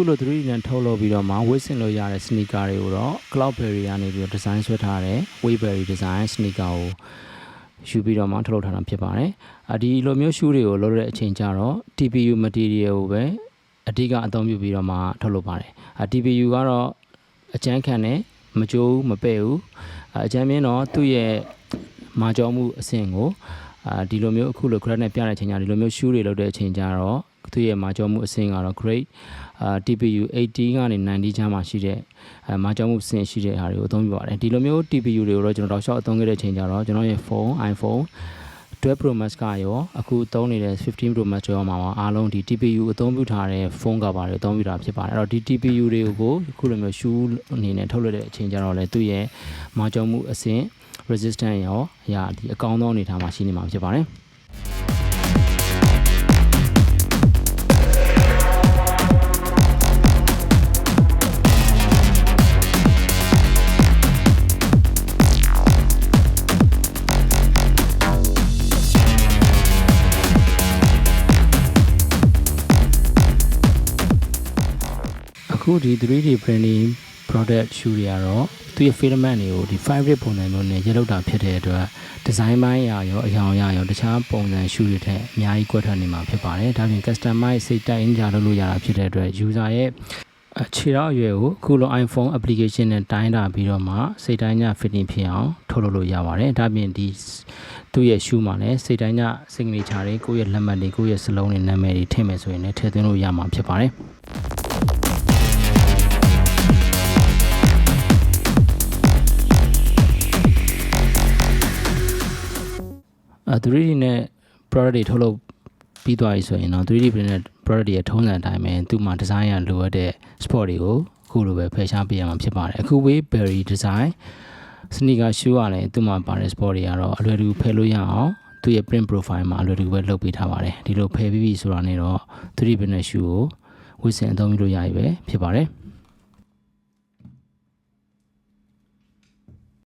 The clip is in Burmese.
အခုလို 3D နဲ့ထုတ်လုပ်ပြီးတော့မှဝတ်ဆင်လို့ရတဲ့ sneaker တွေကိုတော့ Cloudberry ကနေပြီးတော့ design ဆွဲထားတဲ့ Wayberry design sneaker ကိုယူပြီးတော့မှထုတ်လုပ်ထားတာဖြစ်ပါတယ်။အဒီလိုမျိုး shoe တွေကိုလုပ်တဲ့အချိန်ကျတော့ TPU material ကိုပဲအဓိကအသုံးပြုပြီးတော့မှထုတ်လုပ်ပါတယ်။အ TPU ကတော့အကျန်းခံနဲ့မကြိုးဘူးမပဲ့ဘူး။အကျန်းမြင့်တော့သူ့ရဲ့မာကြောမှုအဆင့်ကိုအာဒီလိုမျိုးအခုလို grade နဲ့ပြတဲ့အချိန်ကျဒီလိုမျိုး shoe တွေလုပ်တဲ့အချိန်ကျတော့ သူ့ရဲ့မာကြောမှုအဆင့်ကတော့ grade အာ TPU 80ကနေ90ချမ်းမှာရှိတဲ့အဲမာကြောမှုအဆင့်ရှိတဲ့ဟာတွေကိုအသုံးပြုပါတယ်ဒီလိုမျိုး TPU တွေကိုတော့ကျွန်တော်တောက်လျှောက်အသုံးခဲ့တဲ့အချိန်ကျတော့ကျွန်တော်ရဲ့ဖုန်း iPhone 12 Pro Max ကရောအခုသုံးနေတဲ့15 Pro Max ရောမှာပါအားလုံးဒီ TPU အသုံးပြုထားတဲ့ဖုန်းကပါတွေအသုံးပြုတာဖြစ်ပါတယ်အဲ့တော့ဒီ TPU တွေကိုအခုလိုမျိုး shoe အနေနဲ့ထုတ်လွှတ်တဲ့အချိန်ကျတော့လေသူ့ရဲ့မာကြောမှုအဆင့် resistant ရောအရာဒီအကောင်းဆုံးအနေထားမှာရှိနေမှာဖြစ်ပါတယ် အခုဒီ 3D printing product shoe တွေကတော့သူရဲ့ filament တွေကိုဒီ 5D ပုံစံမျိုးနဲ့ရေလောက်တာဖြစ်တဲ့အတွက် design ပိုင်းအရာရောအရောင်အရာရောတခြားပုံစံ shoe တွေထက်အများကြီးကွက်ထွက်နေမှာဖြစ်ပါတယ်ဒါပြင် customize စိတ်တိုင်းကြလုပ်လို့ရတာဖြစ်တဲ့အတွက် user ရဲ့အခြေတော့အရွယ်ကိုအခုလို iPhone application နဲ့တိုင်းတာပြီးတော့မှစိတ်တိုင်းည fitting ဖြစ်အောင်ထုတ်လုပ်လို့ရပါတယ်ဒါပြင်ဒီသူ့ရဲ့ shoe မှာလည်းစိတ်တိုင်းည signature တွေကိုယ့်ရဲ့လက်မှတ်တွေကိုယ့်ရဲ့စလုံးတွေနာမည်တွေထည့်မယ်ဆိုရင်လည်းထည့်သွင်းလို့ရမှာဖြစ်ပါတယ် 3D နဲ့ product တွေထုတ်လုပ်ပြီးသွားပြီဆိုရင်တော့ 3D printed product တွေရဲ့ထုံးစံအတိုင်းပဲသူ့မှာ design ရလိုအပ်တဲ့ spot တွေကိုအခုလိုပဲဖယ်ရှားပေးရမှာဖြစ်ပါတယ်အခု Wayberry design sneaker shoe ကလည်းသူ့မှာပါတဲ့ spot တွေကတော့အလွယ်တကူဖယ်လို့ရအောင်သူ့ရဲ့ print profile မှာအလွယ်တကူပဲလုပ်ပေးထားပါတယ်ဒီလိုဖယ်ပြီးပြီဆိုတာနဲ့တော့ 3D printed shoe ကိုဝတ်ဆင်အသုံးပြုလို့ရပြီပဲဖြစ်ပါတယ်